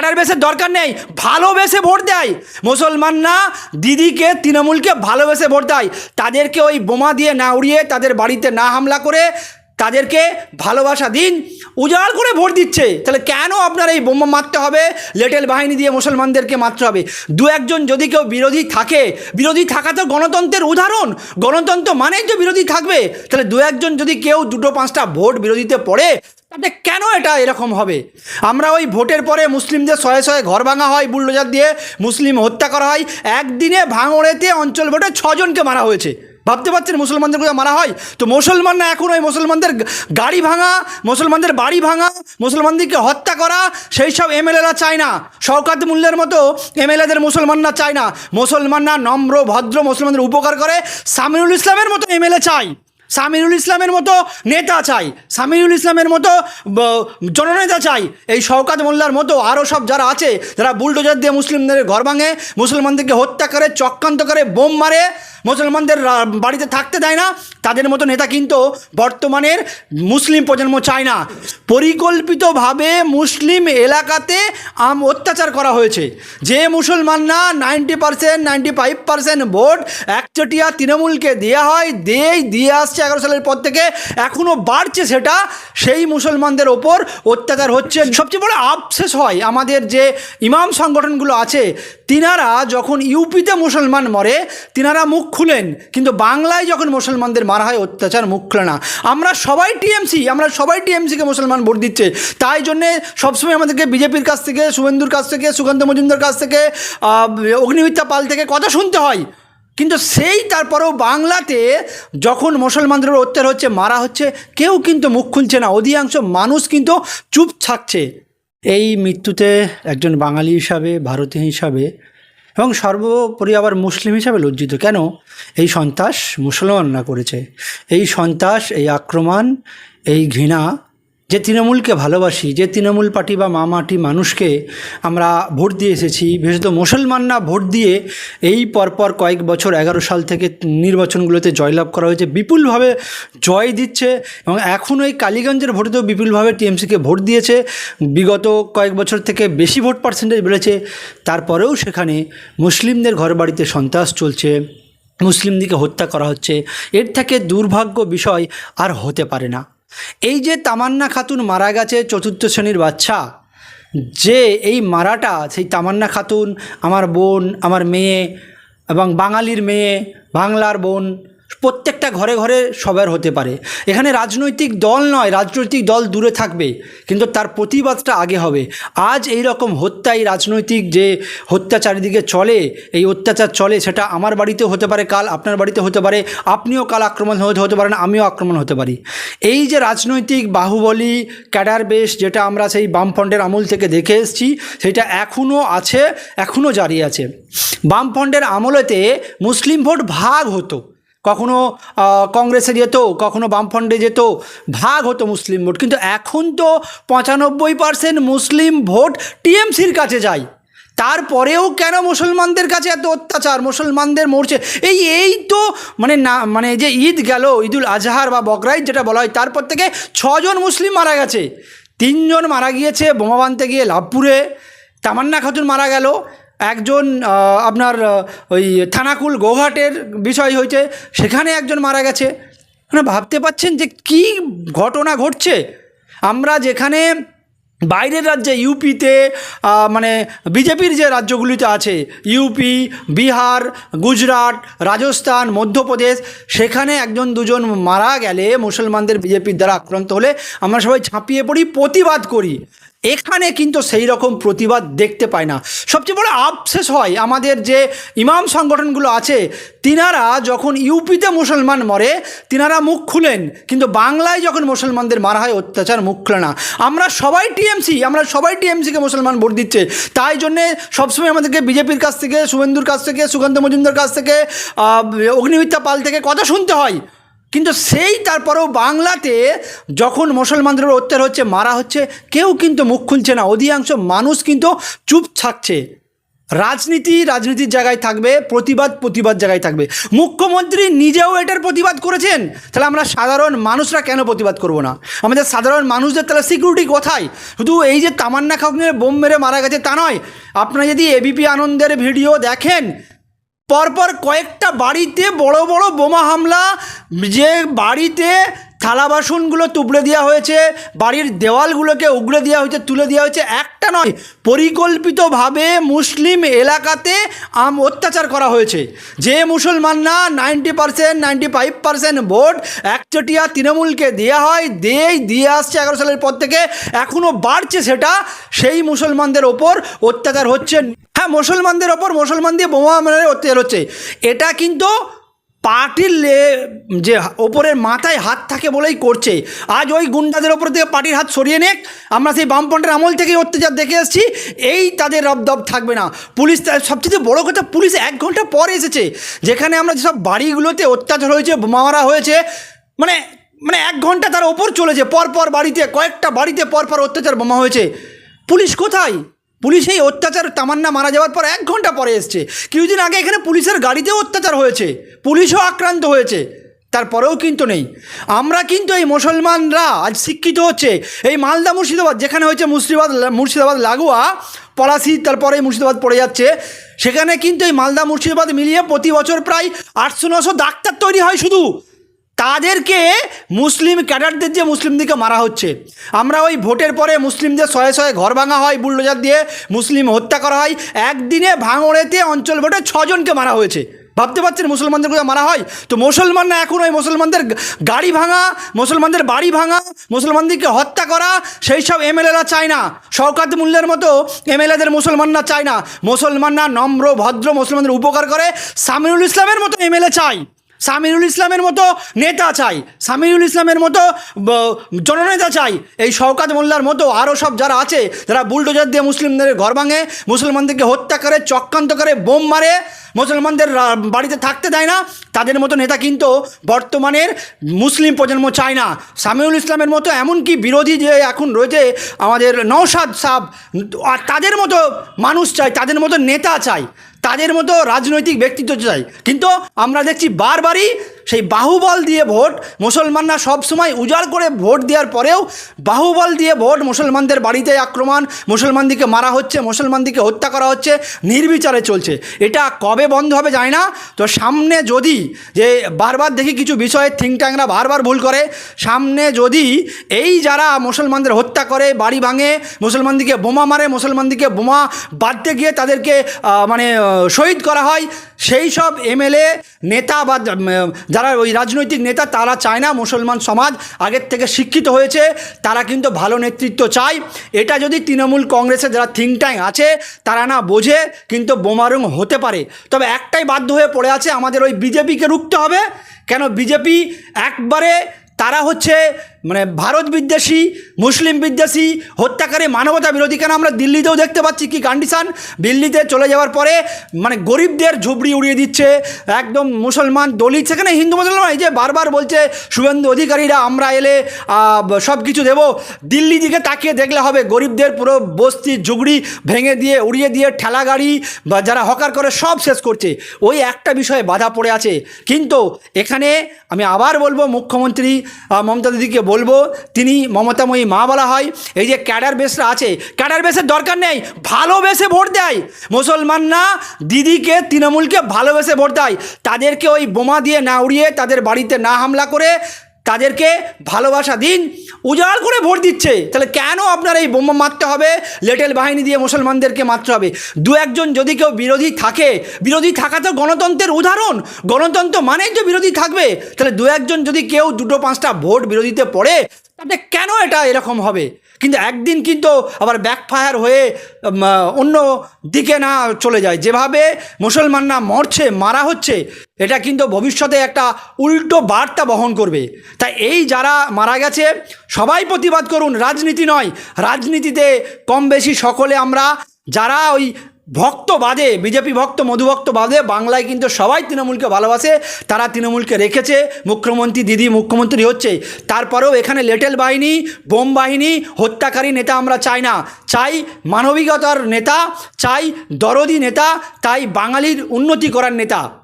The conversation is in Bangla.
ক্যাডার বেসের দরকার নেই, ভালোবেসে ভোট দেয়। মুসলমানরা দিদিকে, তৃণমূলকে ভালোবেসে ভোট দেয়। তাদেরকে ওই বোমা দিয়ে না উড়িয়ে তাদের বাড়িতে না হামলা করে তাদেরকে ভালোবাসা দিন, উজাড় করে ভোট দিচ্ছে। তাহলে কেন আপনার এই বোমা মারতে হবে? লেটেল বাহিনী দিয়ে মুসলমানদেরকে মারতে হবে। দু একজন যদি কেউ বিরোধী থাকে, বিরোধী থাকা তো গণতন্ত্রের উদাহরণ। গণতন্ত্র মানেই তো বিরোধী থাকবে। তাহলে দু একজন যদি কেউ দুটো পাঁচটা ভোট বিরোধীতে পড়ে, তাতে কেন এটা এরকম হবে? আমরা ওই ভোটের পরে মুসলিমদের শয়ে শয়ে ঘর ভাঙা হয়, বুলডোজার দিয়ে মুসলিম হত্যা করা হয়। একদিনে ভাঙড়েতে অঞ্চল ভোটে ছজনকে মারা হয়েছে। ভাবতে পারছেন মুসলমানদের কোথাও মারা হয়? তো মুসলমানরা এখন ওই মুসলমানদের গাড়ি ভাঙা, মুসলমানদের বাড়ি ভাঙা, মুসলমানদেরকে হত্যা করা, সেই সব এমএলএরা চায় না। শওকাত মূল্যের মতো এমএলএদের মুসলমানরা চায় না। মুসলমানরা নম্র, ভদ্র মুসলমানদের উপকার করে। সামিরুল ইসলামের মতো এমএলএ চায়। সামিরুল ইসলামের মতো নেতা চাই সামিরুল ইসলামের মতো জননেতা চাই এই শওকাত মোল্লার মতো আরও সব যারা আছে, যারা বুলডোজার দিয়ে মুসলিমদের ঘর ভাঙে, মুসলমানদেরকে হত্যা করে, চক্রান্ত করে, বোম মারে মুসলমানদের বাড়িতে থাকতে দেয় না। তাদের মতো নেতা কিন্তু বর্তমানের মুসলিম প্রজন্ম চায় না। পরিকল্পিতভাবে মুসলিম এলাকাতে আম অত্যাচার করা হয়েছে। যে মুসলমানরা ninety percent, ninety five percent vote একচটিয়া তৃণমূলকে দেওয়া হয় দিয়েই দিয়ে আসছে এগারো সালের পর থেকে এখনও বাড়ছে সেটা। সেই মুসলমানদের ওপর অত্যাচার হচ্ছে। সবচেয়ে বড় আফসেস হয় আমাদের যে ইমাম সংগঠনগুলো আছে তিনারা যখন ইউপিতে মুসলমান মরে তিনারা মুখ খুলেন কিন্তু বাংলায় যখন মুসলমানদের মারা হয় অত্যাচার মুখ খুলে না। আমরা সবাই টিএমসি আমরা সবাই টিএমসিকে মুসলমান ভোট দিচ্ছে। তাই জন্যে সবসময় আমাদেরকে বিজেপির কাছ থেকে শুভেন্দুর কাছ থেকে সুকান্ত মজুমদার কাছ থেকে আহ, অগ্নিমিত্রা পাল থেকে কথা শুনতে হয়। কিন্তু সেই তারপরেও বাংলাতে যখন মুসলমানদের অত্যাচার হচ্ছে মারা হচ্ছে কেউ কিন্তু মুখ খুলছে না। অধিকাংশ মানুষ কিন্তু চুপ থাকছে। এই মৃত্যুতে একজন বাঙালি হিসাবে, ভারতীয় হিসাবে এবং সর্বোপরি আবার মুসলিম হিসাবে লজ্জিত। কেন? এই সন্ত্রাস মুসলমানরা করেছে। এই সন্ত্রাস, এই আক্রমণ, এই ঘৃণা যে তৃণমূলকে ভালোবাসি, যে তৃণমূল পার্টি বা মামাটি মানুষকে আমরা ভোট দিয়ে এসেছি, বিশেষত মুসলমানরা ভোট দিয়ে এই পরপর কয়েক বছর এগারো সাল থেকে নির্বাচনগুলোতে জয়লাভ করা হয়েছে, বিপুলভাবে জয় দিচ্ছে এবং এখনও এই কালীগঞ্জের ভোটেতেও বিপুলভাবে টিএমসিকে ভোট দিয়েছে। বিগত কয়েক বছর থেকে বেশি ভোট পার্সেন্টেজ বেড়েছে। তারপরেও সেখানে মুসলিমদের ঘরবাড়িতে সন্ত্রাস চলছে, মুসলিমদিকে হত্যা করা হচ্ছে। এর থেকে দুর্ভাগ্য বিষয় আর হতে পারে না। এই যে তামান্না খাতুন মারা গেছে চতুর্থ শ্রেণির বাচ্চা, যে এই মারাটা, সেই তামান্না খাতুন আমার বোন, আমার মেয়ে এবং বাঙালির মেয়ে, বাংলার বোন প্রত্যেকটা ঘরে ঘরে সবার হতে পারে। এখানে রাজনৈতিক দল নয়, রাজনৈতিক দল দূরে থাকবে, কিন্তু তার প্রতিবাদটা আগে হবে। আজ এই রকম হত্যা এই রাজনৈতিক যে হত্যা চারিদিকে চলে, এই অত্যাচার চলে, সেটা আমার বাড়িতেও হতে পারে, কাল আপনার বাড়িতে হতে পারে, আপনিও কাল আক্রমণ হতে হতে পারেন, আমিও আক্রমণ হতে পারি। এই যে রাজনৈতিক বাহুবলী, ক্যাডার বেশ, যেটা আমরা সেই বামফ্রন্টের আমল থেকে দেখে এসেছি, সেটা এখনও আছে এখনও জারি আছে। বামফ্রন্টের আমলেতে মুসলিম ভোট ভাগ হতো। কখনো কংগ্রেসে যেত, কখনো বামফ্রন্টে যেত, ভাগ হতো মুসলিম ভোট। কিন্তু এখন তো পঁচানব্বই পার্সেন্ট মুসলিম ভোট টিএমসির কাছে যায়। তারপরেও কেন মুসলমানদের কাছে এত অত্যাচার? মুসলমানদের মরছে। এই এই তো মানে না মানে যে ঈদ গেল, ঈদুল আজহার বা বকরাইদ যেটা বলা হয়, তারপর থেকে ছজন মুসলিম মারা গেছে। তিনজন মারা গিয়েছে বোমা বাঁধতে গিয়ে লাভপুরে। তামান্না খাতুন মারা গেল। একজন আপনার ওই থানাকুল গৌহাটের বিষয় হয়েছে, সেখানে একজন মারা গেছে। মানে ভাবতে পাচ্ছেন যে কি ঘটনা ঘটছে? আমরা যেখানে বাইরের রাজ্যে, ইউপিতে মানে বিজেপির যে রাজ্যগুলিতে আছে, ইউপি, বিহার, গুজরাট, রাজস্থান, মধ্যপ্রদেশ, সেখানে একজন, দুজন মারা গেলে মুসলমানদের বিজেপির দ্বারা আক্রান্ত হলে আমরা সবাই ঝাঁপিয়ে পড়ি, প্রতিবাদ করি। এখানে কিন্তু সেই রকম প্রতিবাদ দেখতে পায় না। সবচেয়ে বড় আফসেস হয় আমাদের যে ইমাম সংগঠনগুলো আছে, তিনারা যখন ইউপিতে মুসলমান মরে, তিনারা মুখ খুলেন, কিন্তু বাংলায় যখন মুসলমানদের মারা হয়, অত্যাচার মুখ খুলে না। আমরা সবাই টিএমসি, আমরা সবাই টিএমসিকে মুসলমান ভোট দিচ্ছে। তাই জন্যে সবসময় আমাদেরকে বিজেপির কাছ থেকে, শুভেন্দুর কাছ থেকে, সুকান্ত মজুমদার কাছ থেকে অগ্নিমিত্রা পাল থেকে কথা শুনতে হয়। কিন্তু সেই তারপরেও বাংলাতে যখন মুসলমানদের অত্যাচার হচ্ছে, মারা হচ্ছে, কেউ কিন্তু মুখ খুলছে না। অধিকাংশ মানুষ কিন্তু চুপ থাকছে। রাজনীতি রাজনীতির জায়গায় থাকবে, প্রতিবাদ প্রতিবাদ জায়গায় থাকবে। মুখ্যমন্ত্রী নিজেও এটার প্রতিবাদ করেছেন। তাহলে আমরা সাধারণ মানুষরা কেন প্রতিবাদ করব না? আমাদের সাধারণ মানুষদের তাহলে সিকিউরিটি কোথায়? শুধু এই যে তামান্না খাউনের বোম মেরে মারা গেছে তা নয়। আপনারা যদি এবিপি আনন্দের ভিডিও দেখেন পরপর কয়েকটা বাড়িতে বড় বড় বোমা হামলা, যে বাড়িতে থালা বাসনগুলো তুবড়ে দেওয়া হয়েছে, বাড়ির দেওয়ালগুলোকে উগড়ে দেওয়া হয়েছে, তুলে দেওয়া হয়েছে, একটা নয়, পরিকল্পিতভাবে মুসলিম এলাকাতে আম অত্যাচার করা হয়েছে। যে মুসলমানরা ninety percent, ninety five percent vote একচটিয়া তৃণমূলকে দেওয়া হয় দিয়েই দিয়ে আসছে এগারো সালের পর থেকে এখনও বাড়ছে সেটা, সেই মুসলমানদের ওপর অত্যাচার হচ্ছে। হ্যাঁ মুসলমানদের ওপর মুসলমান দিয়ে বোমা মেরে অত্যাচার হচ্ছে এটা কিন্তু পার্টির যে ওপরের মাথায় হাত থাকে বলেই করছে। আজ ওই গুন্ডাদের ওপর থেকে পার্টির হাত সরিয়ে নেক। আমরা সেই বামপন্টের আমল থেকেই অত্যাচার দেখে এসেছি। এই তাদের রবদব থাকবে না। পুলিশ সবচেয়ে বড় কথা, পুলিশ এক ঘণ্টা পরে এসেছে, যেখানে আমরা যেসব বাড়িগুলোতে অত্যাচার হয়েছে মারা হয়েছে মানে মানে এক ঘণ্টা তার ওপর চলেছে। পর পর বাড়িতে, কয়েকটা বাড়িতে পর পর অত্যাচার বোমা হয়েছে। পুলিশ কোথায়? পুলিশ এই অত্যাচার তামান্না মারা যাওয়ার পর এক ঘণ্টা পরে এসছে। কিছুদিন আগে এখানে পুলিশের গাড়িতেও অত্যাচার হয়েছে। পুলিশও আক্রান্ত হয়েছে। তারপরেও কিন্তু নেই। আমরা কিন্তু এই মুসলমানরা আজ শিক্ষিত হচ্ছে। এই মালদা মুর্শিদাবাদ, যেখানে হয়েছে মুর্শিদাবাদ মুর্শিদাবাদ লাগোয়া, পলাশি তারপরে মুর্শিদাবাদ পড়ে যাচ্ছে। সেখানে কিন্তু এই মালদা মুর্শিদাবাদ মিলিয়ে প্রতি বছর প্রায় আটশো নশো ডাক্তার তৈরি হয় শুধু। তাদেরকে মুসলিম ক্যাডারদের যে মুসলিমদেরকে মারা হচ্ছে। আমরা ওই ভোটের পরে মুসলিমদের শয়ে শয়ে ঘর ভাঙা হয়, বুলডোজার দিয়ে মুসলিম হত্যা করা হয়। একদিনে ভাঙড়েতে অঞ্চল ভোটে ছজনকে মারা হয়েছে। ভাবতে পারছেন মুসলমানদের কোথাও মারা হয়? তো মুসলমানরা এখন ওই মুসলমানদের গাড়ি ভাঙা, মুসলমানদের বাড়ি ভাঙা, মুসলমানদেরকে হত্যা করা সেই সব এমএলএরা চায় না। শওকাত মূল্যের মতো এমএলএদের মুসলমানরা চায় না। মুসলমানরা নম্র, ভদ্র মুসলমানদের উপকার করে সামিরুল ইসলামের মতো এমএলএ চায়। সামিরুল ইসলামের মতো নেতা চাই, সামিরুল ইসলামের মতো জননেতা চাই। এই শওকাত মোল্লার মতো আরও সব যারা আছে, যারা বুলডোজার দিয়ে মুসলিমদের ঘর ভাঙে, মুসলমানদেরকে হত্যা করে, চক্রান্ত করে, বোম মারে, মুসলমানদের বাড়িতে থাকতে দেয় না, তাদের মতো নেতা কিন্তু বর্তমানের মুসলিম প্রজন্ম চায় না। সামিউল ইসলামের মতো এমনকি বিরোধী যে এখন রয়েছে, আমাদের নৌসাদ সাহ আর তাদের মতো মানুষ চায় তাদের মতো নেতা চাই। তাদের মতো রাজনৈতিক ব্যক্তিত্ব চাই। কিন্তু আমরা দেখছি বারবারই সেই বাহুবল দিয়ে ভোট মুসলমানরা সব সময় উজাড় করে ভোট দেওয়ার পরেও বাহুবল দিয়ে ভোট মুসলমানদের বাড়িতে আক্রমণ মুসলমানদিকে মারা হচ্ছে মুসলমানদিকে হত্যা করা হচ্ছে, নির্বিচারে চলছে। এটা কবে বন্ধ হবে যায় না। তো সামনে যদি যে বারবার দেখি কিছু বিষয়ে থিঙ্ক ট্যাংরা বারবার ভুল করে, সামনে যদি এই যারা মুসলমানদের হত্যা করে, বাড়ি ভাঙে মুসলমানদিকে বোমা মারে মুসলমানদিকে বোমা বাঁধতে গিয়ে তাদেরকে মানে শহীদ করা হয়, সেই সব এমএলএ, নেতা বা যারা ওই রাজনৈতিক নেতা, তারা চায় না মুসলমান সমাজ আগের থেকে শিক্ষিত হয়েছে, তারা কিন্তু ভালো নেতৃত্ব চায়। এটা যদি তৃণমূল কংগ্রেসের যারা থিঙ্ক ট্যাং আছে, তারা না বোঝে, কিন্তু বোমারুং হতে পারে। তবে একটাই বাধ্য হয়ে পড়ে আছে আমাদের ওই বিজেপিকে রুখতে হবে। কেন বিজেপি একবারে তারা হচ্ছে মানে ভারত বিদ্বেষী, মুসলিম বিদ্বেষী, হত্যাকারী, মানবতা বিরোধী কেন আমরা দিল্লিতেও দেখতে পাচ্ছি? কি কন্ডিশন দিল্লিতে চলে যাওয়ার পরে মানে গরিবদের ঝুবড়ি উড়িয়ে দিচ্ছে, একদম মুসলমান দলিত। সেখানে হিন্দু মুসলমান এই যে বারবার বলছে শুভেন্দু অধিকারীরা, আমরা এলে সব কিছু দেবো। দিল্লি দিকে তাকিয়ে দেখলে হবে, গরিবদের পুরো বস্তি ঝুগড়ি ভেঙে দিয়ে, উড়িয়ে দিয়ে ঠেলা গাড়ি বা যারা হকার করে সব শেষ করছে। ওই একটা বিষয়ে বাধা পড়ে আছে। কিন্তু এখানে আমি আবার বলব, মুখ্যমন্ত্রী মমতা দিদিকে বলব, তিনি মমতাময়ী মা বলা হয়। এই যে ক্যাডার বেসরা আছে, ক্যাডার বেসের দরকার নেই ভালোবেসে ভোট দেয়। মুসলমান না দিদিকে, তৃণমূলকে ভালোবেসে ভোট দেয়। তাদেরকে ওই বোমা দিয়ে না উড়িয়ে তাদের বাড়িতে না হামলা করে তাদেরকে ভালোবাসা দিন, উজাড় করে ভোট দিচ্ছে। তাহলে কেন আপনার এই বোমা মারতে হবে? লেটেল বাহিনী দিয়ে মুসলমানদেরকে মারতে হবে। দু একজন যদি কেউ বিরোধী থাকে, বিরোধী থাকা তো গণতন্ত্রের উদাহরণ। গণতন্ত্র মানেই যে বিরোধী থাকবে। তাহলে দু একজন যদি কেউ দুটো, পাঁচটা ভোট বিরোধীতে পড়ে, তাহলে কেন এটা এরকম হবে? কিন্তু একদিন কিন্তু আবার ব্যাকফায়ার হয়ে অন্য দিকে না চলে যায়। যেভাবে মুসলমানরা মরছে, মারা হচ্ছে, এটা কিন্তু ভবিষ্যতে একটা উল্টো বার্তা বহন করবে। তাই এই যারা মারা গেছে, সবাই প্রতিবাদ করুন, রাজনীতি নয়। রাজনীতিতে কম বেশি সকলে আমরা, যারা ওই ভক্ত বাদে, বিজেপি ভক্ত মধুভক্ত বাদে, বাংলায় কিন্তু সবাই তৃণমূলকে ভালোবাসে, তারা তৃণমূলকে রেখেছে, মুখ্যমন্ত্রী, দিদি, মুখ্যমন্ত্রী হচ্ছে। তারপরেও এখানে লেটেল বাহিনী, বোম বাহিনী, হত্যাকারী নেতা আমরা চাই না। চাই মানবিকতার নেতা, চাই দরদি নেতা, তাই বাঙালির উন্নতি করার নেতা।